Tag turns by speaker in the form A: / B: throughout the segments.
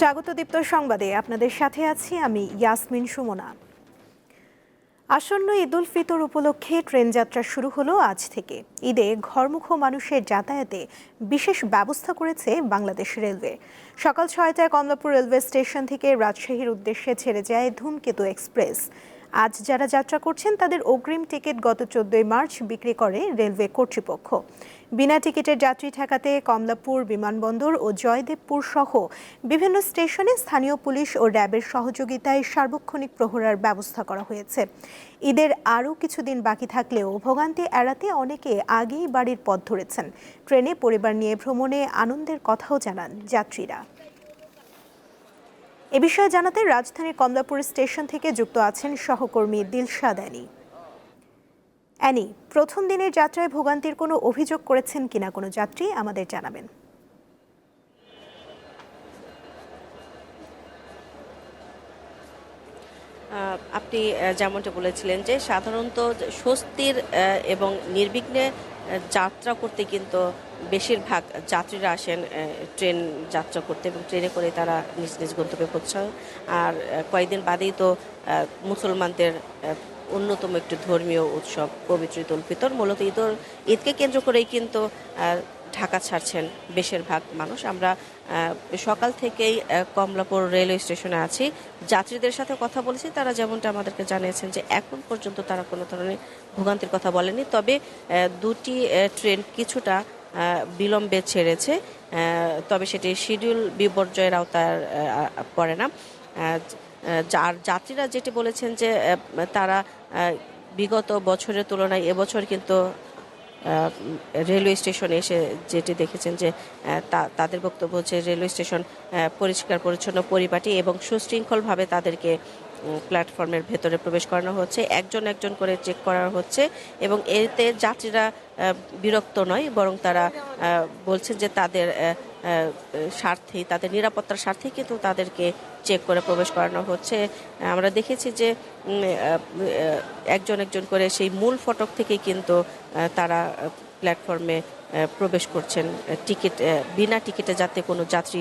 A: স্বাগত দীপ্ত সংবাদে। আপনাদের সাথে আছি আমি ইয়াসমিন সুমনা। আসন্ন ঈদ উল ফিতর উপলক্ষে ট্রেন যাত্রা শুরু হলো আজ থেকে। ঈদে ঘরমুখ মানুষের যাতায়াতে বিশেষ ব্যবস্থা করেছে বাংলাদেশ রেলওয়ে। সকাল ছয়টায় কমলাপুর রেলওয়ে স্টেশন থেকে রাজশাহীর উদ্দেশ্যে ছেড়ে যায় ধূমকেতু এক্সপ্রেস। আজ যারা যাত্রা করছেন, তাদের অগ্রিম টিকিট গত চোদ্দই মার্চ বিক্রি করে রেলওয়ে কর্তৃপক্ষ। বিনা টিকিটের যাত্রী ঠেকাতে কমলাপুর বিমানবন্দর ও জয়দেবপুর সহ বিভিন্ন স্টেশনে স্থানীয় পুলিশ ও র্যাবের সহযোগিতায় সার্বক্ষণিক প্রহরার ব্যবস্থা করা হয়েছে। ঈদের আরও কিছুদিন বাকি থাকলেও ভোগান্তি এড়াতে অনেকে আগেই বাড়ির পথ ধরেছেন। ট্রেনে পরিবার নিয়ে ভ্রমণে আনন্দের কথাও জানান যাত্রীরা। এ বিষয়ে জানাতে রাজধানীর কমলাপুর স্টেশন থেকে যুক্ত আছেন সহকর্মী দিলশাদ অ্যানি অ্যানি, প্রথম দিনের যাত্রায় ভোগান্তির কোনো অভিযোগ করেছেন কিনা কোনো যাত্রী আমাদের জানাবেন।
B: আপনি যেমনটা বলেছিলেন যে সাধারণত স্বস্তির এবং নির্বিঘ্নে যাত্রা করতে কিন্তু বেশিরভাগ যাত্রীরা আসেন ট্রেন যাত্রা করতে এবং ট্রেনে করে তারা নিজ নিজ গন্তব্যে পৌঁছায় আর কয়েকদিন বাদেই তো মুসলমানদের অন্যতম একটি ধর্মীয় উৎসব, পবিত্র ঈদ উল ফিতর। মূলত ঈদ উল- ঈদকে কেন্দ্র করেই কিন্তু ঢাকা ছাড়ছেন বেশিরভাগ মানুষ। আমরা সকাল থেকেই কমলাপুর রেলওয়ে স্টেশনে আছি। যাত্রীদের সাথে কথা বলেছি। তারা যেমনটা আমাদেরকে জানিয়েছেন যে এখন পর্যন্ত তারা কোনো ধরনের ভোগান্তির কথা বলেনি তবে দুটি ট্রেন কিছুটা বিলম্বে ছেড়েছে। তবে সেটি শিডিউল বিপর্যয়ের আওতায় পড়ে না। যার যাত্রীরা যেটি বলেছেন যে তারা বিগত বছরের তুলনায় এবছর কিন্তু রেলওয়ে স্টেশনে এসে যেটি দেখেছেন যে তাদের বক্তব্য হচ্ছে রেলওয়ে স্টেশন পরিষ্কার, পরিচ্ছন্ন, পরিপাটি এবং সুশৃঙ্খলভাবে তাদেরকে প্ল্যাটফর্মের ভেতরে প্রবেশ করানো হচ্ছে। একজন একজন করে চেক করা হচ্ছে এবং এতে যাত্রীরা বিরক্ত নয়, বরং তারা বলছেন যে তাদের স্বার্থেই তাদের নিরাপত্তার স্বার্থে কিন্তু তাদেরকে চেক করে প্রবেশ করানো হচ্ছে। আমরা দেখেছি যে একজন একজন করে সেই মূল ফটক থেকেই কিন্তু তারা প্ল্যাটফর্মে প্রবেশ করছেন টিকিট বিনা টিকিটে যাতে কোনো যাত্রী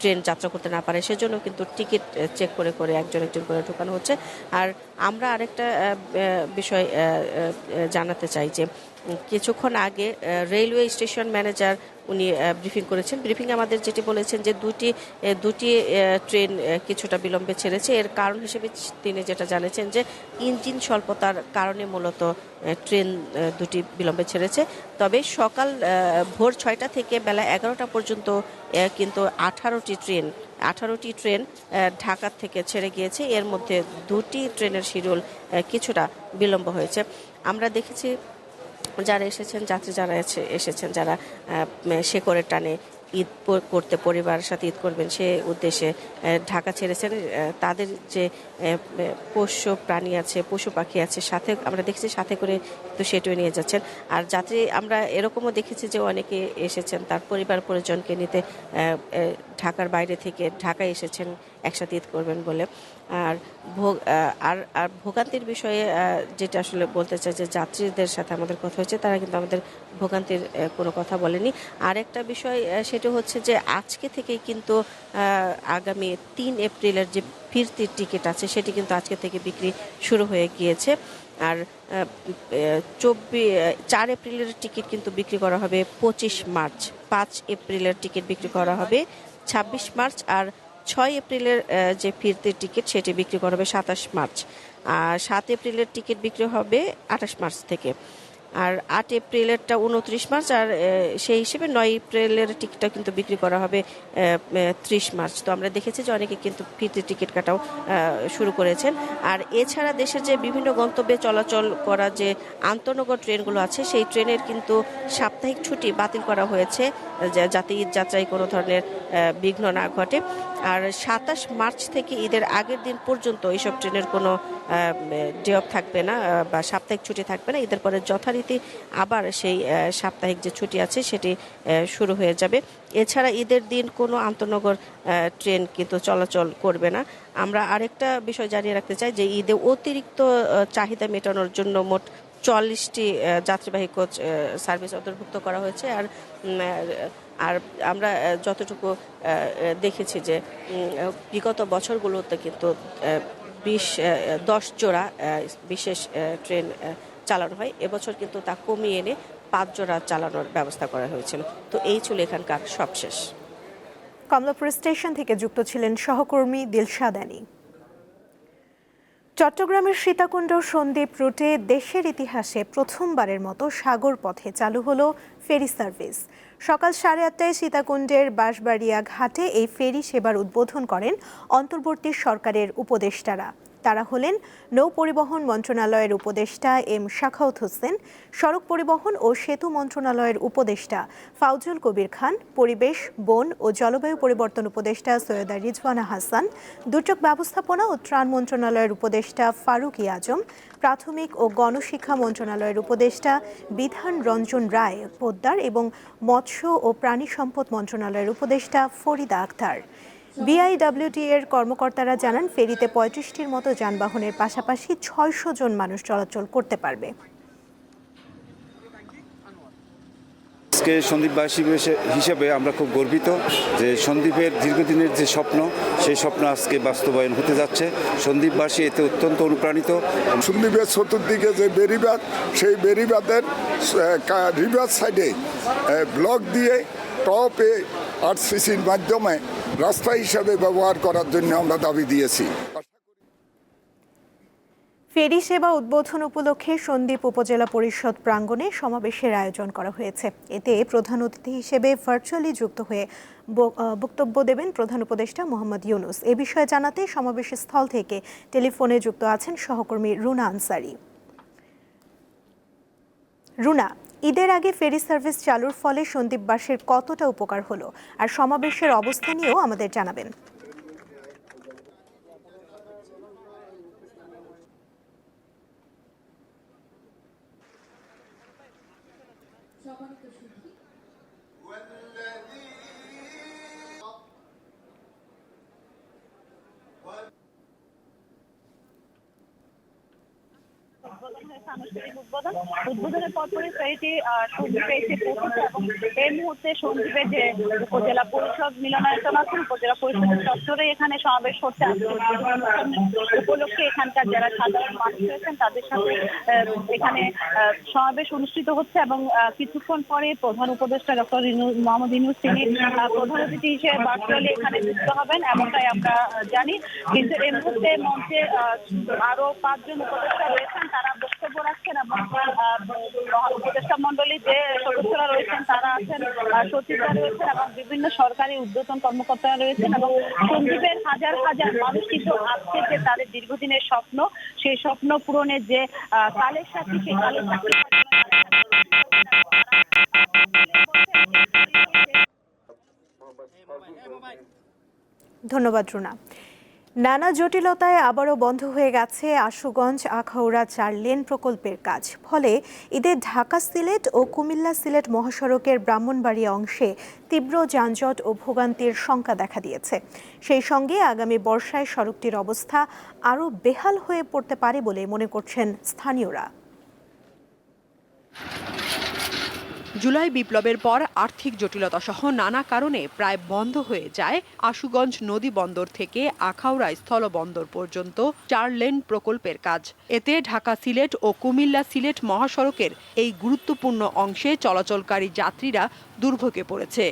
B: ট্রেন যাত্রা করতে না পারে, সেজন্য কিন্তু টিকিট চেক করে করে একজন একজন করে ঢোকানো হচ্ছে। আর আমরা আরেকটা বিষয় জানাতে চাই যে কিছুক্ষণ আগে রেলওয়ে স্টেশন ম্যানেজার উনি ব্রিফিং করেছেন। ব্রিফিং আমাদের যেটি বলেছেন যে, দুটি দুটি ট্রেন কিছুটা বিলম্বে ছেড়েছে। এর কারণ হিসেবে তিনি যেটা জানিয়েছেন যে, ইঞ্জিন স্বল্পতার কারণে মূলত ট্রেন দুটি বিলম্বে ছেড়েছে। তবে সকাল ভোর ছয়টা থেকে বেলা এগারোটা পর্যন্ত কিন্তু আঠারোটি ট্রেন আঠারোটি ট্রেন ঢাকা থেকে ছেড়ে গিয়েছে। এর মধ্যে দুটি ট্রেনের শিডিউল কিছুটা বিলম্ব হয়েছে। আমরা দেখেছি, যারা এসেছেন, যাত্রী যারা এসে- এসেছেন, যারা শেকরের টানে ঈদ করতে পরিবারের সাথে ঈদ করবেন সে উদ্দেশ্যে ঢাকা ছেড়েছেন তাদের যে পোষ্য প্রাণী আছে, পশু পাখি আছে, সাথে, আমরা দেখেছি সাথে করে তো সেটিও নিয়ে যাচ্ছেন। আর যাত্রী, আমরা এরকমও দেখেছি যে অনেকে এসেছেন, তার পরিবার পরিজনকে নিতে ঢাকার বাইরে থেকে ঢাকায় এসেছেন একসাথে ঈদ করবেন বলে। আর ভোগ আর আর ভোগান্তির বিষয়ে যেটা আসলে বলতে চাই যে যাত্রীদের সাথে আমাদের কথা হয়েছে, তারা কিন্তু আমাদের ভোগান্তির কোনো কথা বলেনি। আর একটা বিষয় সেটা হচ্ছে যে আজকে থেকেই কিন্তু আগামী তিন এপ্রিলের যে ফিরতির টিকিট আছে, সেটি কিন্তু আজকে থেকে বিক্রি শুরু হয়ে গিয়েছে। আর চব্বিশ চার এপ্রিলের টিকিট কিন্তু বিক্রি করা হবে পঁচিশ মার্চ। পাঁচ এপ্রিলের টিকিট বিক্রি করা হবে ছাব্বিশ মার্চ। আর ছয় এপ্রিলের যে ফিরতির টিকিট সেটি বিক্রি করা হবে সাতাশ মার্চ। আর সাত এপ্রিলের টিকিট বিক্রি হবে আঠাশ মার্চ থেকে। আর আট এপ্রিলেরটা উনত্রিশ মার্চ আর সেই হিসেবে নয় এপ্রিলের টিকিটটা কিন্তু বিক্রি করা হবে ত্রিশ মার্চ। তো আমরা দেখেছি যে অনেকে কিন্তু ফিরতি টিকিট কাটাও শুরু করেছেন। আর এছাড়া দেশের যে বিভিন্ন গন্তব্যে চলাচল করা যে আন্তনগর ট্রেনগুলো আছে, সেই ট্রেনের কিন্তু সাপ্তাহিক ছুটি বাতিল করা হয়েছে। যাতে ঈদ যাত্রায় কোনো ধরনের বিঘ্ন না ঘটে। আর সাতাশ মার্চ থেকে ঈদের আগের দিন পর্যন্ত এইসব ট্রেনের কোনো ডে অফ থাকবে না বা সাপ্তাহিক ছুটি থাকবে না। ঈদের পরে যথারীতি আবার সেই সাপ্তাহিক যে ছুটি আছে সেটি শুরু হয়ে যাবে। এছাড়া ঈদের দিন কোনো আন্তনগর ট্রেন কিন্তু চলাচল করবে না। আমরা আরেকটা বিষয় জানিয়ে রাখতে চাই যে ঈদে অতিরিক্ত চাহিদা মেটানোর জন্য মোট চল্লিশটি যাত্রীবাহী কোচ সার্ভিস অন্তর্ভুক্ত করা হয়েছে। আর আর আমরা যতটুকু দেখেছি যে বিগত বছরগুলোতে কিন্তু বিশ দশ জোড়া বিশেষ ট্রেন চালানো হয়। এবছর কিন্তু তা কমিয়ে এনে পাঁচ জোড়া চালানোর ব্যবস্থা করা হয়েছিল তো এই ছিল এখানকার সবশেষ।
A: কমলাপুর স্টেশন থেকে যুক্ত ছিলেন সহকর্মী দিলশাদ আলী। চট্টগ্রামের সীতাকুণ্ড সন্দ্বীপ রুটে দেশের ইতিহাসে প্রথমবারের মতো সাগর পথে চালু হলো ফেরি সার্ভিস। সকাল সাড়ে আটটায় সীতাকুণ্ডের বাঁশবাড়িয়া ঘাটে এই ফেরি সেবার উদ্বোধন করেন অন্তর্বর্তী সরকারের উপদেষ্টারা। তারা হলেন নৌ পরিবহন মন্ত্রণালয়ের উপদেষ্টা এম শাখাউত হোসেন, সড়ক পরিবহন ও সেতু মন্ত্রণালয়ের উপদেষ্টা ফাউজুল কবির খান, পরিবেশ, বন ও জলবায়ু পরিবর্তন উপদেষ্টা সৈয়দা রিজওয়ানা হাসান, দুর্যোগ ব্যবস্থাপনা ও ত্রাণ মন্ত্রণালয়ের উপদেষ্টা ফারুক আজম, প্রাথমিক ও গণশিক্ষা মন্ত্রণালয়ের উপদেষ্টা বিধান রঞ্জন রায় পোদ্দার এবং মৎস্য ও প্রাণী সম্পদ মন্ত্রণালয়ের উপদেষ্টা ফরিদা আক্তার। বিআইডব্লিউটি এর কর্মকর্তারা জানান ফেরিতে পঁয়ত্রিশটির মতো যানবাহনের পাশাপাশি ছয়শো জন মানুষ চলাচল করতে পারবে।
C: আজকে সন্দীপবাসী হিসে- হিসেবে আমরা খুব গর্বিত যে সন্দীপের দীর্ঘদিনের যে স্বপ্ন সেই স্বপ্ন আজকে বাস্তবায়ন হতে যাচ্ছে। সন্দীপবাসী এতে অত্যন্ত অনুপ্রাণিত।
D: সন্দীপের চতুর্দিকে যে বেরিবাদ সেই বেরিবাদের রিভার সাইডে ব্লক দিয়ে টপে আরসিসির মাধ্যমে রাস্তা হিসাবে ব্যবহার করার জন্য আমরা দাবি দিয়েছি।
A: ফেরি সেবা উদ্বোধন উপলক্ষে সন্দ্বীপ উপজেলা পরিষদ প্রাঙ্গণে সমাবেশের আয়োজন করা হয়েছে। এতে প্রধান অতিথি হিসেবে ভার্চুয়ালি যুক্ত হয়ে বক্তব্য দেবেন প্রধান উপদেষ্টা মোহাম্মদ ইউনুস। এ বিষয়ে জানাতে সমাবেশ স্থল থেকে টেলিফোনে যুক্ত আছেন সহকর্মী রুনা আনসারি। রুনা ঈদের আগে ফেরি সার্ভিস চালুর ফলে সন্দীপবাসীর কতটা উপকার হলো আর সমাবেশের অবস্থা নিয়েও আমাদের জানাবেন।
E: উদ্বোধন। উদ্বোধনের পরপরই ফেরিটি পৌঁছেছে এবং এই মুহূর্তে যে উপজেলা পরিষদ মিলনায়তন আছে উপজেলা চত্বরে এখানে সমাবেশ উপলক্ষে এখানকার যারা সাধারণ মানুষ রয়েছেন, তাদের সাথে এখানে সমাবেশ অনুষ্ঠিত হচ্ছে এবং কিছুক্ষণ পরে প্রধান উপদেষ্টা ডক্টর মোহাম্মদ ইনুস, তিনি প্রধান অতিথি হিসেবে ভার্চুয়ালি এখানে যুক্ত হবেন, এমনটাই আমরা জানি। কিন্তু এই মুহূর্তে মঞ্চে আরও পাঁচজন উপদেষ্টা রয়েছেন, তারা বক্তব্য মন্ডলী যে সদস্যরা রয়েছেন, তারা আছেন সচিবরা রয়েছেন এবং বিভিন্ন সরকারি উদ্যোতন কর্মকর্তারা রয়েছেন এবং সন্দীপের হাজার হাজার মানুষ কিন্তু আজকে যে তাদের দীর্ঘদিনের স্বপ্ন, সেই স্বপ্ন পূরণের যে কালের সাথে, সেই কালের সাথে
A: ধন্যবাদ, রুনা। নানা জটিলতায় আবারও বন্ধ হয়ে গেছে আশুগঞ্জ, আখাউড়া চার লেন প্রকল্পের কাজ। ফলে ঈদের ঢাকা সিলেট ও কুমিল্লা সিলেট মহাসড়কের ব্রাহ্মণবাড়িয়া অংশে তীব্র যানজট ও ভোগান্তির শঙ্কা দেখা দিয়েছে। সেই সঙ্গে আগামী বর্ষায় সড়কটির অবস্থা আরও বেহাল হয়ে পড়তে পারে বলে মনে করছেন স্থানীয়রা।
F: জুলাই বিপ্লবের পর আর্থিক জটিলতা সহ নানা কারণে প্রায় বন্ধ হয়ে যায় আশুগঞ্জ নদী বন্দর থেকে আখাউড়া স্থলবন্দর পর্যন্ত চার লেন প্রকল্পের কাজ। এতে ঢাকা সিলেট ও কুমিল্লা সিলেট মহাসড়কের এই গুরুত্বপূর্ণ অংশে চলাচলকারী যাত্রীরা দুর্ভোগে পড়েছে।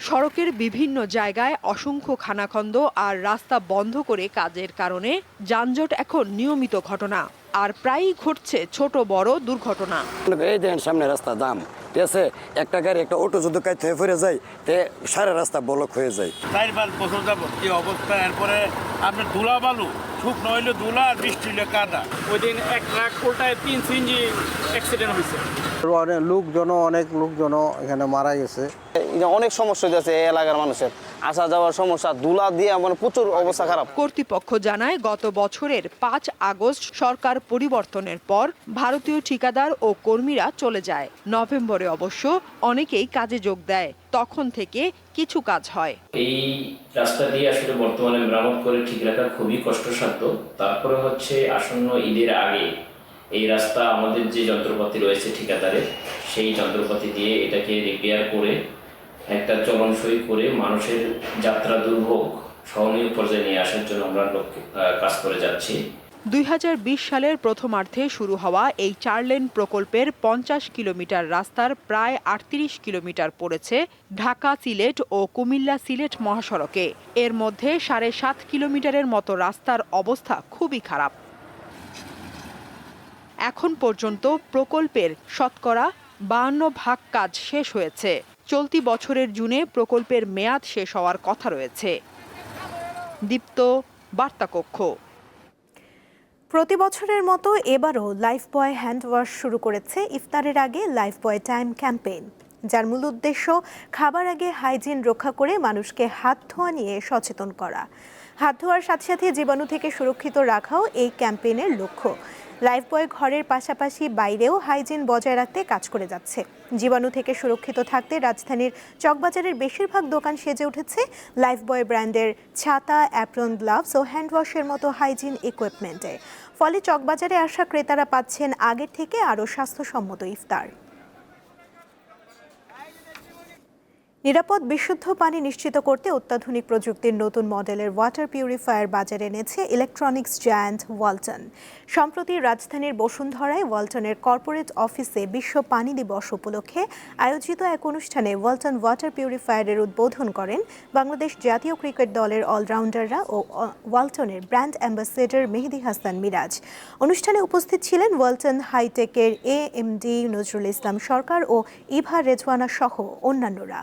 F: সড়কের বিভিন্ন জায়গায় অসংখ্য খানাখন্দ আর রাস্তা বন্ধ করে কাজের কারণে যানজট এখন নিয়মিত ঘটনা। আর প্রায়ই ঘটছে ছোট বড় দুর্ঘটনা।
G: এই দেখেন সামনে রাস্তা দাম। ঠিক আছে? একটা গাড়ি একটা অটো যদি কাইতে হয়ে পড়ে যায় তে সারা রাস্তা ব্লক হয়ে যায়।
H: চার পাঁচ বছর যাব কি অবস্থা? এরপরে আপনার ধুলা বালু শুকনো হইলে ধুলা আর বৃষ্টি হইলে কাদা।
I: ওই দিন এক ট্রাক উল্টায় তিন সিঞ্জি অ্যাক্সিডেন্ট হয়েছে
J: অনেক লোকজন অনেক লোকজন এখানে মারা গেছে।
K: অনেক সমস্যা হয়েছে এই এলাকার মানুষের। আসা যাওয়ার সমস্যা দুলা দিয়ে মানে প্রচুর অবস্থা খারাপ।
F: কর্তৃপক্ষ জানায় গত বছরের পাঁচ আগস্ট সরকার পরিবর্তনের পর ভারতীয় ঠিকাদার ও কর্মীরা চলে যায়। নভেম্বরে অবশ্য অনেকেই কাজে যোগ দেয়। তখন থেকে কিছু কাজ হয়।
L: এই রাস্তা দিয়ে আসলে বর্তমানে মেরামত করে ঠিক রাখা খুবই কষ্টসাধ্য। তারপরে হচ্ছে আসন্ন ঈদের আগে এই রাস্তা আমাদের যে যন্ত্রপাতি রয়েছে ঠিকাদারে সেই যন্ত্রপাতি দিয়ে এটাকে রিপেয়ার করে একটা চলনসই করে মানুষের যাত্রা দুর্ভোগ সহনীয় পর্যায়ে নিয়ে আসার জন্য আমরা কাজ করে যাচ্ছি।
F: দুই হাজার বিশ সালের প্রথমার্ধে শুরু হওয়া এই চার লেন প্রকল্পের পঞ্চাশ কিলোমিটার রাস্তার প্রায় আটত্রিশ কিলোমিটার পড়েছে ঢাকা সিলেট ও কুমিল্লা সিলেট মহাসড়কে। এর মধ্যে সাড়ে সাত কিলোমিটারের মতো রাস্তার অবস্থা খুবই খারাপ। এখন পর্যন্ত প্রকল্পের শতকরা বাহান্ন ভাগ কাজ শেষ হয়েছে। চলতি বছরের জুনে প্রকল্পের মেয়াদ শেষ হওয়ার কথা রয়েছে। দীপ্ত, বার্তাকক্ষ।
A: প্রতি বছরের মতো এবারও লাইফ বয় হ্যান্ড ওয়াশ শুরু করেছে ইফতারের আগে লাইফ বয় টাইম ক্যাম্পেইন, যার মূল উদ্দেশ্য খাবার আগে হাইজিন রক্ষা করে মানুষকে হাত ধোয়া নিয়ে সচেতন করা। হাত ধোয়ার সাথে সাথে জীবাণু থেকে সুরক্ষিত রাখাও এই ক্যাম্পেইনের লক্ষ্য। লাইফ বয় ঘরের পাশাপাশি বাইরেও হাইজিন বজায় রাখতে কাজ করে যাচ্ছে। জীবাণু থেকে সুরক্ষিত থাকতে রাজধানীর চকবাজারের বেশিরভাগ দোকান সেজে উঠেছে। লাইফ বয় ব্র্যান্ডের ছাতা, অ্যাপ্রন, গ্লাভস ও হ্যান্ড ওয়াশের মতো হাইজিন ইকুইপমেন্টে। ফলে চকবাজারে আসা ক্রেতারা পাচ্ছেন আগের থেকে আরও স্বাস্থ্যসম্মত ইফতার। নিরাপদ বিশুদ্ধ পানি নিশ্চিত করতে অত্যাধুনিক প্রযুক্তির নতুন মডেলের ওয়াটার পিউরিফায়ার বাজারে এনেছে ইলেকট্রনিক্স জায়ান্ট ওয়ালটন সম্প্রতি রাজধানীর বসুন্ধরায় ওয়ালটনের কর্পোরেট অফিসে বিশ্ব পানি দিবস উপলক্ষে আয়োজিত এক অনুষ্ঠানে ওয়ালটন ওয়াটার পিউরিফায়ারের উদ্বোধন করেন বাংলাদেশ জাতীয় ক্রিকেট দলের অলরাউন্ডাররা ও ওয়ালটনের ব্র্যান্ড অ্যাম্বাসেডর মেহেদি হাসান মিরাজ। অনুষ্ঠানে উপস্থিত ছিলেন Walton হাইটেকের A M D Nazrul Islam Sarkar ও ইভা রেজওয়ানা সহ অন্যান্যরা।